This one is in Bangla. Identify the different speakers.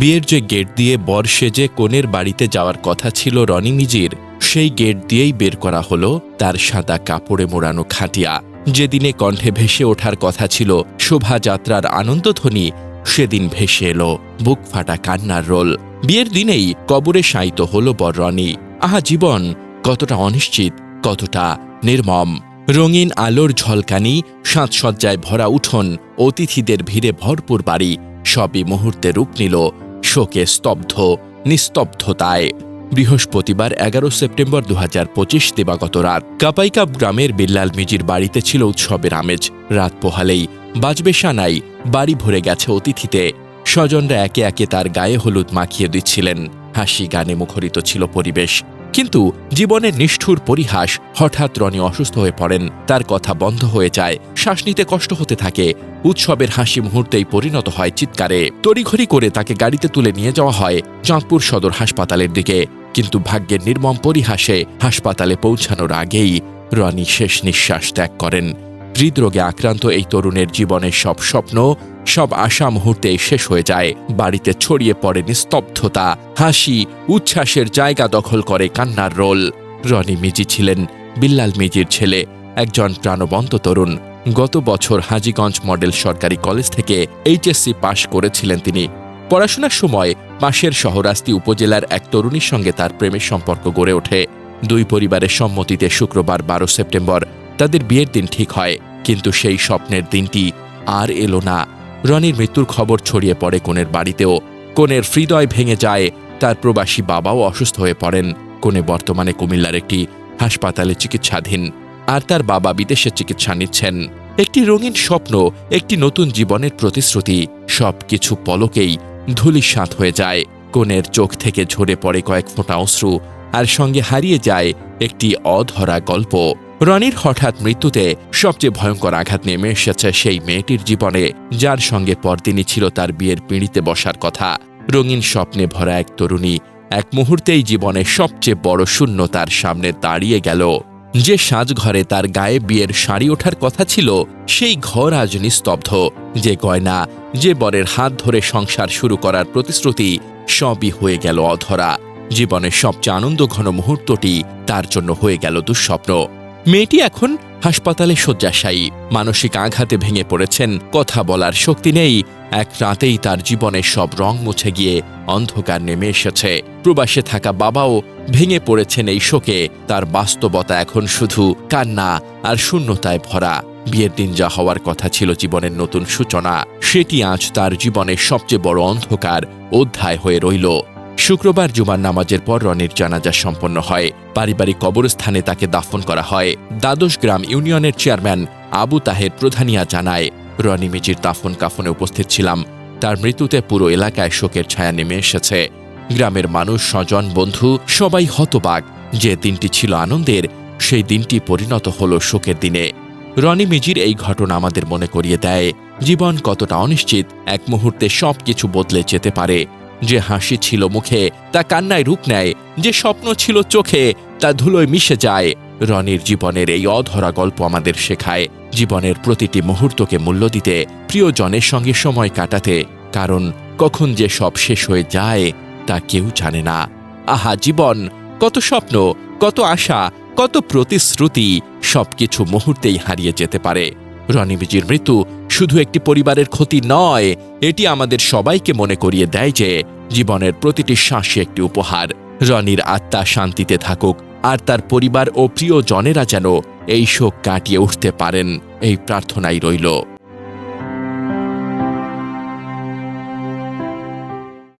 Speaker 1: বিয়ের যে গেট দিয়ে বর সেজে কনের বাড়িতে যাওয়ার কথা ছিল রনি মিজির সেই গেট দিয়েই বের করা হলো তার সাদা কাপড়ে মোড়ানো খাটিয়া। যেদিনে কণ্ঠে ভেসে ওঠার কথা ছিল শোভাযাত্রার আনন্দধ্বনি, সেদিন ভেসে এলো বুক ফাটা কান্নার রোল। বিয়ের দিনেই কবরে শায়িত হলো বর রনি। আহা জীবন, কতটা অনিশ্চিত, কতটা নির্মম। রঙিন আলোর ঝলকানি, সাজসজ্জায় ভরা উঠোন, অতিথিদের ভিড়ে ভরপুর বাড়ি, সবই মুহূর্তে রূপ নিল শোকে স্তব্ধ, নিস্তব্ধতায়। বৃহস্পতিবার এগারো সেপ্টেম্বর দু হাজার পঁচিশ দিবাগত রাত কাপাইকাপ গ্রামের বিল্লাল মিজির বাড়িতে ছিল উৎসবের আমেজ। রাত পোহালেই বাজবে সানাই, বাড়ি ভরে গেছে অতিথিতে। স্বজনরা একে একে তার গায়ে হলুদ মাখিয়ে দিচ্ছিলেন। হাসি গানে মুখরিত ছিল পরিবেশ। কিন্তু জীবনের নিষ্ঠুর পরিহাস হঠাৎ রনি অসুস্থ হয়ে পড়েন, তার কথা বন্ধ হয়ে যায়। শ্বাস নিতে কষ্ট হতে থাকে। উৎসবের হাসি মুহূর্তেই পরিণত হয় চিৎকারে। তড়িঘড়ি করে তাকে গাড়িতে তুলে নিয়ে যাওয়া হয় চাঁদপুর সদর হাসপাতালের দিকে। কিন্তু ভাগ্যের নির্মম পরিহাসে হাসপাতালে পৌঁছানোর আগেই রনি শেষ নিঃশ্বাস ত্যাগ করেন। হৃদরোগে আক্রান্ত এই তরুণের জীবনের সব স্বপ্ন, সব আশা মুহূর্তে শেষ হয়ে যায়। বাড়িতে ছড়িয়ে পড়ে নিস্তব্ধতা, হাসি, উচ্ছ্বাসের জায়গা দখল করে কান্নার রোল। রনি মিজি ছিলেন, বিল্লাল মিজির ছেলে, একজন প্রাণবন্ত তরুণ। গত বছর হাজীগঞ্জ মডেল সরকারি কলেজ থেকে এইচএসসি পাশ করেছিলেন তিনি। পড়াশোনার সময় পাশের শহরাস্তি উপজেলার এক তরুণীর সঙ্গে তার প্রেমের সম্পর্ক গড়ে ওঠে। দুই পরিবারের সম্মতিতে শুক্রবার বারো সেপ্টেম্বর তাদের বিয়ের দিন ঠিক হয়, কিন্তু সেই স্বপ্নের দিনটি আর এলো না। রনির মৃত্যুর খবর ছড়িয়ে পড়ে কোনের বাড়িতেও। কোনের হৃদয় ভেঙে যায়, তার প্রবাসী বাবাও অসুস্থ হয়ে পড়েন। কোনে বর্তমানে কুমিল্লার একটি হাসপাতালে চিকিৎসাধীন। আর তার বাবা বিদেশে চিকিৎসা নিচ্ছেন। একটি রঙিন স্বপ্ন, একটি নতুন জীবনের প্রতিশ্রুতি, সবকিছু পলকেই ধুলিসাৎ হয়ে যায়। কোনের চোখ থেকে ঝরে পড়ে কয়েক ফোঁটা অশ্রু, আর সঙ্গে হারিয়ে যায় একটি অধরা গল্প। রনির হঠাৎ মৃত্যুতে সবচেয়ে ভয়ঙ্কর আঘাত নেমে এসেছে সেই মেয়েটির জীবনে, যার সঙ্গে পরদিনই ছিল তার বিয়ের পিঁড়িতে বসার কথা। রঙিন স্বপ্নে ভরা এক তরুণী এক মুহূর্তেই জীবনে সবচেয়ে বড় শূন্য তার সামনে দাঁড়িয়ে গেল। যে সাজঘরে তার গায়ে বিয়ের শাড়ি ওঠার কথা ছিল, সেই ঘর আজ নিস্তব্ধ। যে গয়না, যে বরের হাত ধরে সংসার শুরু করার প্রতিশ্রুতি, সবই হয়ে গেল অধরা। জীবনের সবচেয়ে আনন্দ ঘন মুহূর্তটি তার জন্য হয়ে গেল দুঃস্বপ্ন। মেয়েটি এখন হাসপাতালে শয্যাশায়ী। মানসিক আঘাতে ভেঙে পড়েছেন, কথা বলার শক্তি নেই। এক রাতেই তার জীবনের সব রং মুছে গিয়ে অন্ধকার নেমে এসেছে। প্রবাসে থাকা বাবাও ভেঙে পড়েছেন এই শোকে। তার বাস্তবতা এখন শুধু কান্না আর শূন্যতায় ভরা। বিয়ের দিন যা হওয়ার কথা ছিল জীবনের নতুন সূচনা, সেটি আজ তার জীবনের সবচেয়ে বড় অন্ধকার অধ্যায় হয়ে রইল। শুক্রবার জুমার নামাজের পর রনির জানাজা সম্পন্ন হয়। পারিবারিক কবরস্থানে তাকে দাফন করা হয়। দ্বাদশ গ্রাম ইউনিয়নের চেয়ারম্যান আবু তাহের প্রধানিয়া জানায়, রনি মিজির দাফন কাফনে উপস্থিত ছিলাম। তার মৃত্যুতে পুরো এলাকায় শোকের ছায়া নেমে এসেছে। গ্রামের মানুষ, স্বজন, বন্ধু সবাই হতবাক। যে দিনটি ছিল আনন্দের, সেই দিনটি পরিণত হল শোকের দিনে। রনি মিজির এই ঘটনা আমাদের মনে করিয়ে দেয়। জীবন কতটা অনিশ্চিত, এক মুহূর্তে সবকিছু বদলে যেতে পারে। যে হাসি ছিল মুখে, তা কান্নায় রূপ নেয়, যে স্বপ্ন ছিল চোখে, তা ধুলোয় মিশে যায়। রনির জীবনের এই অধরা গল্প আমাদের শেখায়, জীবনের প্রতিটি মুহূর্তকে মূল্য দিতে, প্রিয়জনের সঙ্গে সময় কাটাতে, কারণ কখন যে সব শেষ হয়ে যায়, তা কেউ জানে না। আহা, জীবন! কত স্বপ্ন, কত আশা, কত প্রতিশ্রুতি, সবকিছু মুহূর্তেই হারিয়ে যেতে পারে। রনিবিজির মৃত্যু শুধু একটি পরিবারের ক্ষতি নয়, এটি আমাদের সবাইকে মনে করিয়ে দেয় যে জীবনের প্রতিটি শ্বাসে একটি উপহার। রনির আত্মা শান্তিতে থাকুক, আর তার পরিবার ও প্রিয়জনেরা যেন এই শোক কাটিয়ে উঠতে পারেন, এই প্রার্থনাই রইল।